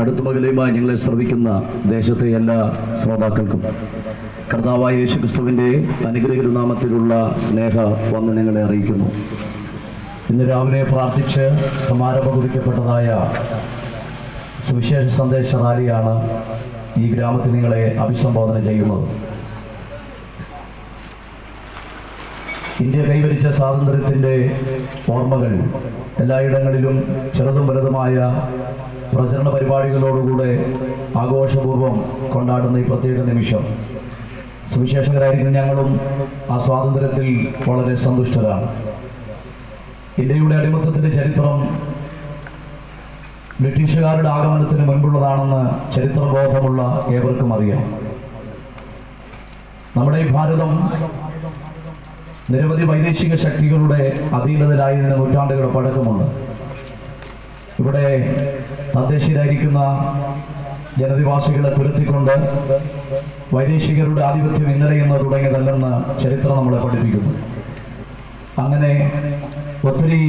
അടുത്തുമകലയുമായി ഞങ്ങളെ ശ്രവിക്കുന്ന ദേശത്തെ എല്ലാ ശ്രോതാക്കൾക്കും കർത്താവായ യേശു ക്രിസ്തുവിന്റെ അനുഗ്രഹ നാമത്തിലുള്ള സ്നേഹ വന്ദനങ്ങളെ അറിയിക്കുന്നു. ഇന്ന് രാവിലെ പ്രാർത്ഥിച്ച് സമാരംഭം കുറിക്കപ്പെട്ടതായ സുവിശേഷ സന്ദേശ റാലിയാണ് ഈ ഗ്രാമത്തിൽ നിങ്ങളെ അഭിസംബോധന ചെയ്യുന്നത്. ഇന്ത്യ കൈവരിച്ച സ്വാതന്ത്ര്യത്തിന്റെ ഓർമ്മകൾ എല്ലായിടങ്ങളിലും ചെറുതും വലുതുമായ പ്രചരണ പരിപാടികളോടുകൂടെ ആഘോഷപൂർവം കൊണ്ടാടുന്ന ഈ പ്രത്യേക നിമിഷം. സുവിശേഷകരായിരിക്കുന്ന ഞങ്ങളും ആ സ്വാതന്ത്ര്യത്തിൽ വളരെ സന്തുഷ്ടരാണ്. ഇന്ത്യയുടെ അടിമത്തത്തിന്റെ ചരിത്രം ബ്രിട്ടീഷുകാരുടെ ആഗമനത്തിന് മുൻപുള്ളതാണെന്ന് ചരിത്രബോധമുള്ള ഏവർക്കും അറിയാം. നമ്മുടെ ഈ ഭാരതം നിരവധി വൈദേശിക ശക്തികളുടെ അധീനതയിലായിരുന്ന നൂറ്റാണ്ടുകളുടെ പഴക്കമുണ്ട്. ഇവിടെ തദ്ദേശീയരായിരിക്കുന്ന ജനനിവാസികളെ തുരത്തിക്കൊണ്ട് വൈദേശികരുടെ ആധിപത്യം ഇന്നലെയെന്ന് തുടങ്ങിയതല്ലെന്ന് ചരിത്രം നമ്മളെ പഠിപ്പിക്കുന്നു. അങ്ങനെ ഒത്തിരി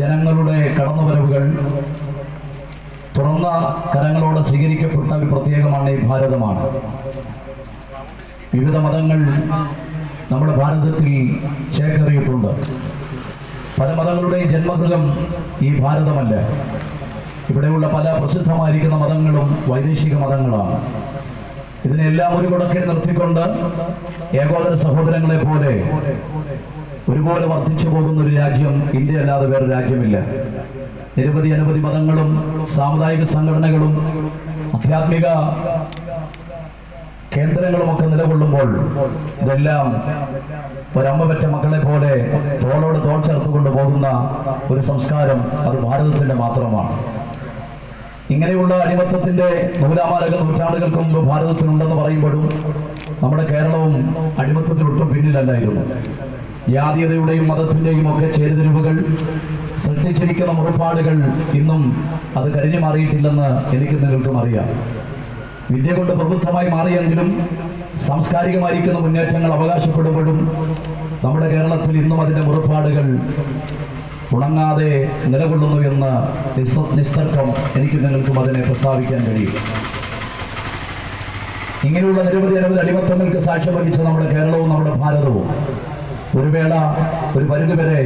ജനങ്ങളുടെ കടന്നുവരവുകൾ തുറന്ന കരങ്ങളോടെ സ്വീകരിക്കപ്പെട്ട ഒരു പ്രത്യേക മണ്ണ് ഈ ഭാരതമാണ്. വിവിധ മതങ്ങൾ നമ്മുടെ ഭാരതത്തിൽ ചേക്കേറിയിട്ടുണ്ട്. പല മതങ്ങളുടെയും ജന്മകൃതം ഈ ഭാരതമല്ല. ഇവിടെയുള്ള പല പ്രസിദ്ധമായിരിക്കുന്ന മതങ്ങളും വൈദേശിക മതങ്ങളാണ്. ഇതിനെല്ലാം ഒരു കുടക്കീട് നിർത്തിക്കൊണ്ട് ഏകോദര സഹോദരങ്ങളെ പോലെ ഒരുപോലെ വർദ്ധിച്ചു പോകുന്ന ഒരു രാജ്യം ഇന്ത്യ അല്ലാതെ വേറെ രാജ്യമില്ല. നിരവധി അനവധി മതങ്ങളും സാമുദായിക സംഘടനകളും ആധ്യാത്മിക കേന്ദ്രങ്ങളുമൊക്കെ നിലകൊള്ളുമ്പോൾ ഇതെല്ലാം ഒരമ്മ പറ്റ മക്കളെ പോലെ തോളോട് തോൾ ചേർത്തുകൊണ്ട് പോകുന്ന ഒരു സംസ്കാരം അത് ഭാരതത്തിന്റെ മാത്രമാണ്. ഇങ്ങനെയുള്ള അടിമത്തത്തിന്റെ നൂലാമാലകൾ നൂറ്റാണ്ടുകൾക്ക് മുമ്പ് ഭാരതത്തിനുണ്ടെന്ന് പറയുമ്പോഴും നമ്മുടെ കേരളവും അടിമത്തത്തിൽ ഒട്ടും പിന്നിലല്ലായിരുന്നു. ജാതീയതയുടെയും മതത്തിന്റെയും ഒക്കെ ചേരുതിരിവുകൾ സൃഷ്ടിച്ചിരിക്കുന്ന മുറപ്പാടുകൾ ഇന്നും അത് കരിഞ്ഞു മാറിയിട്ടില്ലെന്ന് എനിക്ക് നിങ്ങൾക്കും അറിയാം. വിദ്യ കൊണ്ട് പ്രബുദ്ധമായി മാറിയെങ്കിലും സാംസ്കാരികമായിരിക്കുന്ന മുന്നേറ്റങ്ങൾ അവകാശപ്പെടുമ്പോഴും നമ്മുടെ കേരളത്തിൽ ഇന്നും അതിന്റെ മുറപ്പാടുകൾ ഉണങ്ങാതെ നിലകൊള്ളുന്നു എന്ന് നിസ്തർക്കം എനിക്ക് നിങ്ങൾക്കും അതിനെ പ്രസ്താവിക്കാൻ കഴിയും. ഇങ്ങനെയുള്ള നിരവധി നിരവധി അടിമത്തങ്ങൾക്ക് സാക്ഷ്യം വഹിച്ച നമ്മുടെ കേരളവും നമ്മുടെ ഭാരതവും ഒരു വേള ഒരു പരിധിവരെ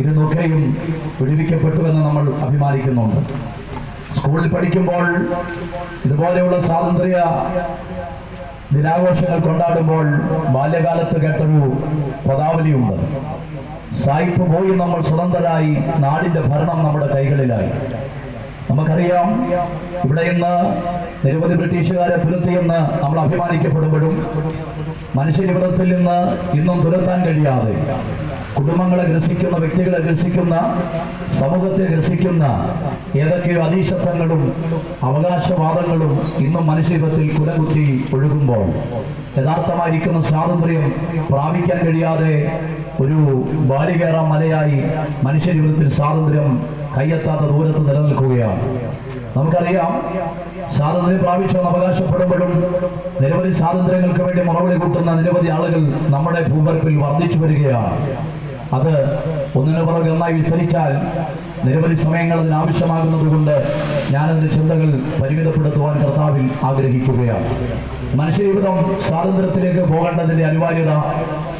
ഇരുന്നൊക്കെയും വിടിവിക്കപ്പെട്ടുവെന്ന് നമ്മൾ അഭിമാനിക്കുന്നുണ്ട്. സ്കൂളിൽ പഠിക്കുമ്പോൾ ഇതുപോലെയുള്ള സ്വാതന്ത്ര്യ ദിനാഘോഷങ്ങൾ കൊണ്ടാടുമ്പോൾ ബാല്യകാലത്ത് കേട്ടൊരു പദാവലിയുണ്ട്. സായിപ്പ് പോയി നമ്മൾ സ്വതന്ത്രരായി നാടിന്റെ ഭരണം നമ്മുടെ കൈകളിലായി. നമുക്കറിയാം ഇവിടെ ഇന്ന് നിരവധി ബ്രിട്ടീഷുകാരെ തുരത്തിയെന്ന് നമ്മൾ അഭിമാനിക്കപ്പെടുമ്പോഴും മനുഷ്യജീവിതത്തിൽ നിന്ന് ഇന്നും തുരത്താൻ കഴിയാതെ കുടുംബങ്ങളെ ഗ്രസിക്കുന്ന വ്യക്തികളെ ഗ്രസിക്കുന്ന സമൂഹത്തെ ഗ്രസിക്കുന്ന ഏതൊക്കെയോ അതീശത്വങ്ങളും അവകാശവാദങ്ങളും ഇന്നും മനുഷ്യജീവിതത്തിൽ കുലകുത്തി ഒഴുകുമ്പോൾ യഥാർത്ഥമായിരിക്കുന്ന സ്വാതന്ത്ര്യം പ്രാപിക്കാൻ കഴിയാതെ ഒരു ബാലികേറാം മലയായി മനുഷ്യജീവിതത്തിൽ സ്വാതന്ത്ര്യം കയ്യെത്താത്ത ദൂരത്ത് നിലനിൽക്കുകയാണ്. നമുക്കറിയാം സ്വാതന്ത്ര്യം പ്രാപിച്ചെന്ന് അവകാശപ്പെടുമ്പോഴും നിരവധി സ്വാതന്ത്ര്യങ്ങൾക്ക് വേണ്ടി മറുപടി കൂട്ടുന്ന നിരവധി ആളുകൾ നമ്മുടെ ഭൂപരപ്പിൽ വർദ്ധിച്ചു വരികയാണ്. അത് ഒന്നിനു പുറകെ ഒന്നായി വിസ്തരിച്ചാൽ നിരവധി സമയങ്ങൾ അതിന് ആവശ്യമാകുന്നത് കൊണ്ട് ഞാനതിന്റെ ചിന്തകൾ പരിമിതപ്പെടുത്തുവാൻ കർത്താവിൽ ആഗ്രഹിക്കുകയാണ്. മനുഷ്യജീവിതം സ്വാതന്ത്ര്യത്തിലേക്ക് പോകേണ്ടതിന്റെ അനിവാര്യത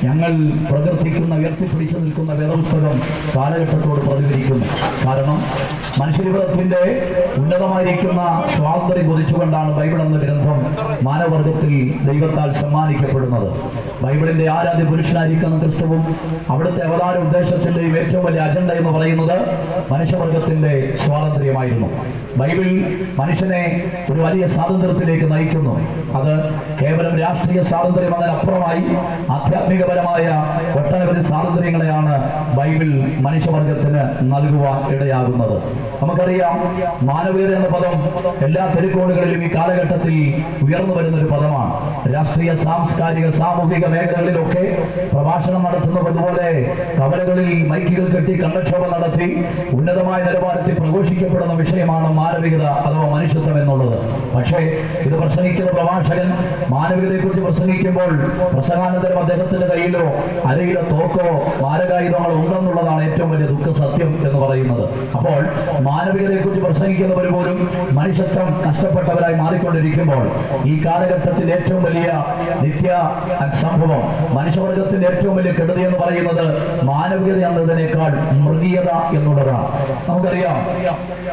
ഞങ്ങൾ പ്രകീർത്തിക്കുന്ന ഉയർത്തിപ്പിടിച്ചു നിൽക്കുന്ന വേദപുസ്തകം കാലഘട്ടത്തോട് പ്രതികരിക്കുന്നു കാരണം മനുഷ്യജീവിതത്തിന്റെ ഉന്നതമായിരിക്കുന്ന സ്വാതന്ത്ര്യം കൊതിച്ചുകൊണ്ടാണ് ബൈബിൾ എന്ന ഗ്രന്ഥം മാനവർഗത്തിൽ ദൈവത്താൽ സമ്മാനിക്കപ്പെടുന്നത്. ബൈബിളിന്റെ ആരാധ്യ പുരുഷനായിരിക്കുന്ന ക്രിസ്തുവും അവിടുത്തെ അവതാര ഉദ്ദേശത്തിന്റെയും ഏറ്റവും വലിയ അജണ്ട എന്ന് പറയുന്നത് മനുഷ്യവർഗത്തിന്റെ സ്വാതന്ത്ര്യമായിരുന്നു. ബൈബിൾ മനുഷ്യനെ ഒരു വലിയ സ്വാതന്ത്ര്യത്തിലേക്ക് നയിക്കുന്നു. അത് കേവലം രാഷ്ട്രീയ സ്വാതന്ത്ര്യം അതിനപ്പുറമായി ആധ്യാത്മികപരമായ ഒട്ടനവധി സ്വാതന്ത്ര്യങ്ങളെയാണ് ബൈബിൾ മനുഷ്യവർഗത്തിന് നൽകുവാൻ ഇടയാകുന്നത്. നമുക്കറിയാം മാനവീയത എന്ന പദം എല്ലാ തെരുക്കോണുകളിലും ഈ കാലഘട്ടത്തിൽ ഉയർന്നു വരുന്ന ഒരു പദമാണ്. രാഷ്ട്രീയ സാംസ്കാരിക സാമൂഹിക മേഖലകളിലൊക്കെ പ്രഭാഷണം നടത്തുന്നതുപോലെ കവലകളിൽ മൈക്കുകൾ കെട്ടി കണ്ണക്ഷോഭം നടത്തി ഉന്നതമായ നിലവാരത്തിൽ പ്രഘോഷിക്കപ്പെടുന്ന വിഷയമാണ് മാനവികത അഥവാ മനുഷ്യത്വം എന്നുള്ളത്. പക്ഷേ ഇത് പ്രസംഗിക്കുന്ന പ്രഭാഷകൻ മാനവികതയെക്കുറിച്ച് പ്രസംഗിക്കുമ്പോൾ പ്രസംഗാനന്തരം അദ്ദേഹത്തിന്റെ കയ്യിലോ അരയിലോ തോക്കോ മാരകായുധങ്ങളോ ഉണ്ടെന്നുള്ളതാണ് ഏറ്റവും വലിയ ദുഃഖ സത്യം എന്ന് പറയുന്നത്. അപ്പോൾ മാനവികതയെക്കുറിച്ച് പ്രസംഗിക്കുന്നവർ പോലും മനുഷ്യത്വം നഷ്ടപ്പെട്ടവരായി മാറിക്കൊണ്ടിരിക്കുമ്പോൾ ഈ കാലഘട്ടത്തിൽ ഏറ്റവും വലിയ നിത്യ സംഭവം മനുഷ്യവർഗത്തിന്റെ ഏറ്റവും വലിയ കെടുതി എന്ന് പറയുന്നത് മാനവികത എന്നതിനേക്കാൾ മൃഗീയത എന്നുള്ളതാണ്. നമുക്കറിയാം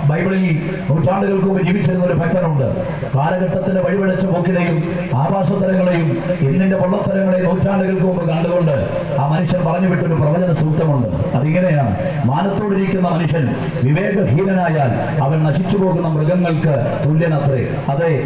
ബൈബിളിൽ നൂറ്റാണ്ടുകൾക്ക് മുമ്പ് ജീവിച്ചിരുന്ന ഒരു ഭക്തനുണ്ട്. കാലഘട്ടത്തിന്റെ വഴിവെളിച്ച പോക്കിനെയും ആഭാസതരങ്ങളെയും ഇന്നിന്റെ പൊള്ളത്തരങ്ങളെയും നൂറ്റാണ്ടുകൾക്ക് മുമ്പ് കണ്ടുകൊണ്ട് ആ മനുഷ്യൻ പറഞ്ഞു വിട്ടൊരു പ്രവചന സൂക്തമുണ്ട്. അതിങ്ങനെയാണ്. മാനത്തോടിരിക്കുന്ന മനുഷ്യൻ വിവേകഹീനനായാൽ അവൻ നശിച്ചു പോകുന്ന മൃഗങ്ങൾക്ക് തുല്യനത്രേ. അതെ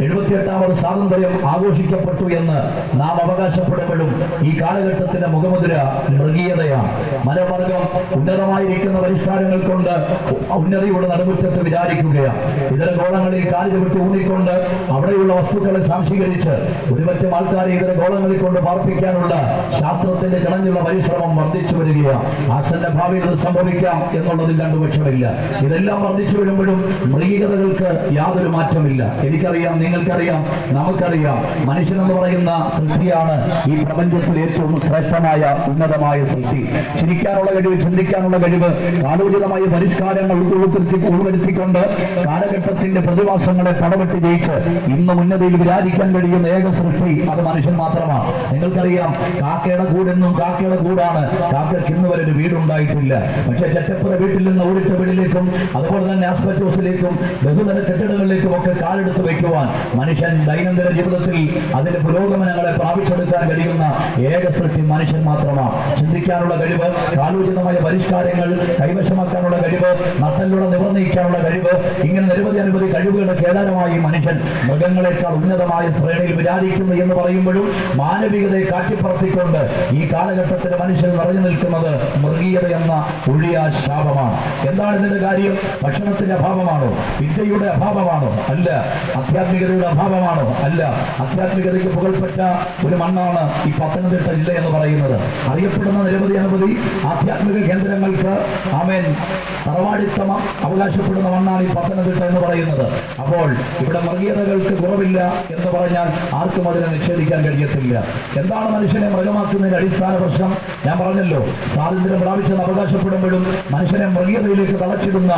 എഴുപത്തിയെട്ടാമത് സ്വാതന്ത്ര്യം ആഘോഷിക്കപ്പെട്ടു എന്ന് നാം അവകാശപ്പെടുമ്പോഴും ഈ കാലഘട്ടത്തിന്റെ മുഖമുദ്ര മൃഗീയതയാണ്. മനവർഗം ഉന്നതമായിരിക്കുന്ന പരിഷ്കാരങ്ങൾ കൊണ്ട് ഉന്നതിയുടെ നടുമുറ്റത്ത് വിചാരിക്കുകയാണ്. ഇതര ഗോളങ്ങളിൽ കാലിൽ ഊന്നിക്കൊണ്ട് അവിടെയുള്ള വസ്തുക്കളെ സംശീകരിച്ച് ഒരുപറ്റം ആൾക്കാരെ ഇതര ഗോളങ്ങളിൽ കൊണ്ട് പാർപ്പിക്കാനുള്ള ശാസ്ത്രത്തിന്റെ കിണഞ്ഞുള്ള പരിശ്രമം വർദ്ധിച്ചു വരികയാണ് ആസന്ന ഭാവിയിൽ ഇത് സംഭവിക്കാം എന്നുള്ളതിൽ രണ്ടുപക്ഷമില്ല. ഇതെല്ലാം വർദ്ധിച്ചു വരുമ്പോഴും മൃഗീകതകൾക്ക് യാതൊരു മാറ്റമില്ല. എനിക്കറിയാം നിങ്ങൾക്കറിയാം നമുക്കറിയാം. മനുഷ്യൻ എന്ന് പറയുന്ന സൃഷ്ടിയാണ് ഈ പ്രപഞ്ചത്തിൽ ഏറ്റവും ശ്രേഷ്ഠമായ ഉന്നതമായ സൃഷ്ടി. ചിരിക്കാനുള്ള കഴിവ് ചിന്തിക്കാനുള്ള കഴിവ് കാലോചിതമായ പരിഷ്കാരങ്ങൾ ഉൾപ്പെടുത്തി ഉൾവരുത്തിക്കൊണ്ട് കാലഘട്ടത്തിന്റെ പ്രതിഭാസങ്ങളെ പടവെട്ടി ജയിച്ച് ഇന്ന് ഉന്നതിയിൽ വിരാജിക്കാൻ കഴിയുന്ന ഏക സൃഷ്ടി അത് മനുഷ്യൻ മാത്രമാണ്. നിങ്ങൾക്കറിയാം കാക്കയുടെ കൂടെന്നും കാക്കയുടെ കൂടാണ്. കാക്കയ്ക്ക് ഇന്ന് വരെ ഒരു വീടുണ്ടായിട്ടില്ല. പക്ഷേ ചെറ്റപ്പുറ വീട്ടിൽ നിന്ന് ഓടിച്ച വീടിലേക്കും അതുപോലെ തന്നെ ആസ്പെറ്റോസിലേക്കും ബഹുതര കെട്ടിടങ്ങളിലേക്കും ഒക്കെ കാലെടുത്ത് വയ്ക്കുവാൻ മനുഷ്യൻ ദൈനംദിന ജീവിതത്തിൽ അതിന്റെ പുരോഗമനങ്ങളെ പ്രാപിച്ചെടുക്കാൻ കഴിയുന്ന ഏക സൃഷ്ടി മനുഷ്യൻ മാത്രമാണ്. ചിന്തിക്കാനുള്ള കഴിവ് കാലോചിതമായ പരിഷ്കാരങ്ങൾ കൈവശമാക്കാനുള്ള കഴിവ് നട്ടലിലൂടെ നിവർന്നയിക്കാനുള്ള കഴിവ് ഇങ്ങനെ നിരവധി അനവധി കഴിവുകളുടെ കേദാരമായി മനുഷ്യൻ മൃഗങ്ങളെക്കാൾ ഉന്നതമായ ശ്രേണിയിൽ വിചാരിക്കുന്നു എന്ന് പറയുമ്പോഴും മാനവികതയെ കാട്ടിപ്പറത്തിക്കൊണ്ട് ഈ കാലഘട്ടത്തിലെ മനുഷ്യൻ നിറഞ്ഞു നിൽക്കുന്നത് മൃഗീയത എന്ന ഒഴിയ ശാപമാണ്. എന്താണ് ഇതിന്റെ കാര്യം? ഭക്ഷണത്തിന്റെ അഭാവമാണോ? വിദ്യയുടെ അഭാവമാണോ? അല്ല. ആധ്യാത്മികതയുടെ അഭാവമാണോ? അല്ല. ആധ്യാത്മികതയ്ക്ക് പുകൾപ്പെട്ട ഒരു മണ്ണാണ് ഈ പത്തനംതിട്ട ജില്ല എന്ന് പറയുന്നത്. അറിയപ്പെടുന്ന നിരവധി അനവധി ആധ്യാത്മിക കേന്ദ്രങ്ങൾക്ക് ആമേൻ. തറവാടിത്തമ അവകാശപ്പെടുന്ന മണ്ണാണ് ഈ പത്തനംതിട്ട എന്ന് പറയുന്നത്. അപ്പോൾ ഇവിടെ മൃഗീയതകൾക്ക് കുറവില്ല. എന്ന് പറഞ്ഞാൽ ആർക്കും അതിനെ നിഷേധിക്കാൻ കഴിയത്തില്ല. എന്താണ് മനുഷ്യനെ മൃഗമാക്കുന്നതിന്റെ അടിസ്ഥാന പ്രശ്നം? ഞാൻ പറഞ്ഞല്ലോ സ്വാതന്ത്ര്യം പ്രാപിച്ചെന്ന് അവകാശപ്പെടുമ്പോഴും മനുഷ്യനെ മൃഗീയതയിലേക്ക് തളച്ചിടുന്ന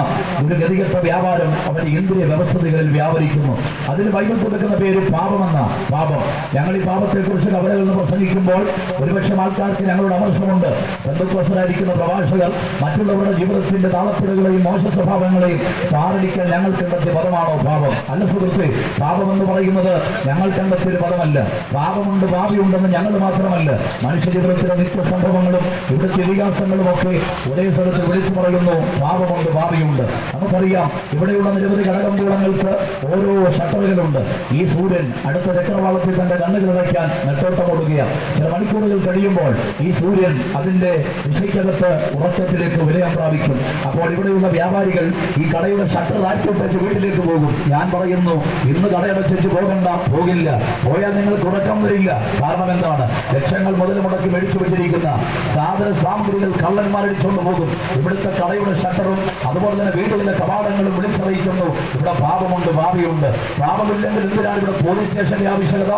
ഒരു ഗതികെട്ട വ്യാപാരം അവന്റെ ഇന്ദ്രിയ വ്യവസ്ഥതകളിൽ വ്യാപരിക്കുന്നു. അതിന് ബൈബിൾ കൊടുക്കുന്ന പേര് പാപമെന്ന. പാപം. ഞങ്ങൾ ഈ പാപത്തെ കുറിച്ച് കവലകളിൽ നിന്ന് പ്രസംഗിക്കുമ്പോൾ ഒരുപക്ഷെ ആൾക്കാർക്ക് ഞങ്ങളുടെ അമർഷമുണ്ട്. ബന്ധുക്വസരായിരിക്കുന്ന പ്രഭാഷകർ മറ്റുള്ളവരുടെ ജീവിതത്തിന്റെ താളപ്പിടുകളെയും മോശ സ്വഭാവങ്ങളെയും പാറടിക്കാൻ ഞങ്ങൾ കണ്ടെത്തിയ പദമാണോ പാപം? അല്ല സുഹൃത്തെ പാപം എന്ന് പറയുന്നത് ഞങ്ങൾ കണ്ടെത്തിയ ഒരു പദമല്ല. പാപമുണ്ട് ഭാവിയുണ്ടെന്ന് ഞങ്ങൾ മാത്രമല്ല. മനുഷ്യജീവിതത്തിലെ ജീവിതത്തിലെ നിത്യ സംഭവങ്ങളും ഇവിടുത്തെ ഇതിഹാസങ്ങളും ഒക്കെ ഒരേ സ്ഥലത്ത് വിളിച്ചു പറയുന്നു പാപമുണ്ട് ഭാവിയുണ്ട് നമുക്കറിയാം ഇവിടെയുള്ള നിരവധി ഘടകമ്പൂളങ്ങൾക്ക് ഓരോ ഷട്ടറുകളുണ്ട്. ഈ സൂര്യൻ അടുത്ത ചക്രവാളത്തിൽ തന്റെ കണ്ണുകൾ അടയ്ക്കാൻ നെട്ടോട്ടമോടുകയാണ് ചില മണിക്കൂറുകൾ കഴിയുമ്പോൾ ഈ സൂര്യൻ അതിന്റെ ദിശയ്ക്കകത്ത് ഉറക്കത്തിലേക്ക് വിലയം പ്രാപിക്കും. അപ്പോൾ ഇവിടെയുള്ള വ്യാപാരികൾ ഈ കടയുടെ ഷട്ടർ താഴ്ത്തിട്ട് വീട്ടിലേക്ക് പോകും. ഞാൻ പറയുന്നു ഇന്ന് കടയടച്ചു പോകണ്ട. പോകില്ല. പോയാൽ നിങ്ങൾക്ക് ഉറക്കം വരില്ല. കാരണം എന്താണ്? ലക്ഷങ്ങൾ മുതൽ മുടക്കി മേടിച്ചു വെച്ചിരിക്കുന്ന സാധന സാമഗ്രികൾ കള്ളന്മാരടിച്ചുകൊണ്ട് പോകും. ഇവിടുത്തെ കടയുടെ ഷട്ടറും അതുപോലെ തന്നെ വീടുകളിലെ കവാടങ്ങളും വിളിച്ചറിയിക്കുന്നു. ഇവിടെ പാപമുണ്ട് ഭാവിയുണ്ട് പാപമില്ലെങ്കിൽ എന്തിനാണ് ഇവിടെ പോലീസ് സ്റ്റേഷന്റെ ആവശ്യകത?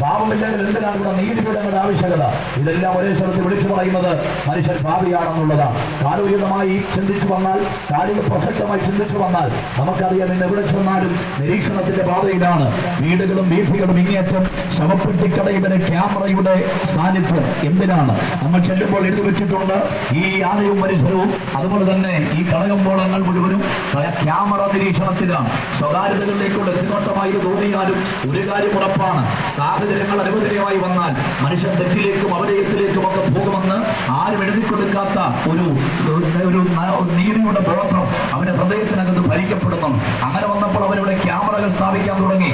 പാപമില്ലെങ്കിൽ എന്തിനാണ് നീതിപീഠങ്ങളുടെ ആവശ്യകത. ഇതെല്ലാം ഒരേ സ്ഥലത്ത് വിളിച്ചു പറയുന്നത് മനുഷ്യൻ ഭാവിയാണെന്നുള്ളതാണ് കാലോചിതമായി ചിന്തിച്ചു വന്നാൽ കാലിക പ്രസക്തമായി ചിന്തിച്ചു വന്നാൽ നമുക്കറിയാം ഇന്ന് എവിടെ ചെന്നാലും നിരീക്ഷണത്തിന്റെ പാതയിലാണ്. വീടുകളും വീഥികളും ഇങ്ങേറ്റം ശവപ്പെട്ടിക്കടയുടെ ക്യാമറയുടെ സാന്നിധ്യം എന്തിനാണ്? നമ്മൾ ചെല്ലുമ്പോൾ എഴുതി വെച്ചിട്ടുണ്ട് ഈ ആനയും പരിസരവും അതുപോലെ തന്നെ ഈ കടകമ്പോളങ്ങൾ മുഴുവനും ക്യാമറ നിരീക്ഷണത്തിലാണ്. സ്വകാര്യതകളിലേക്കുള്ള എത്തിനോട്ടമായി തോന്നിയാലും ഒരു കാര്യം ഉറപ്പാണ്. സാഹചര്യങ്ങൾ അനുവദനീയമായി വന്നാൽ മനുഷ്യൻ തെറ്റിലേക്കും അപജയത്തിലേക്കും ഒക്കെ പോകുമെന്ന് ആരും എഴുതി കൊടുക്കാത്ത ഒരു ഒരു നീതിയുടെ ബോധം അവന്റെ ഹൃദയത്തിനകത്ത് ഭരിക്കപ്പെടുന്നു. അങ്ങനെ വന്നപ്പോൾ അവരിവിടെ ക്യാമറകൾ സ്ഥാപിക്കാൻ തുടങ്ങി.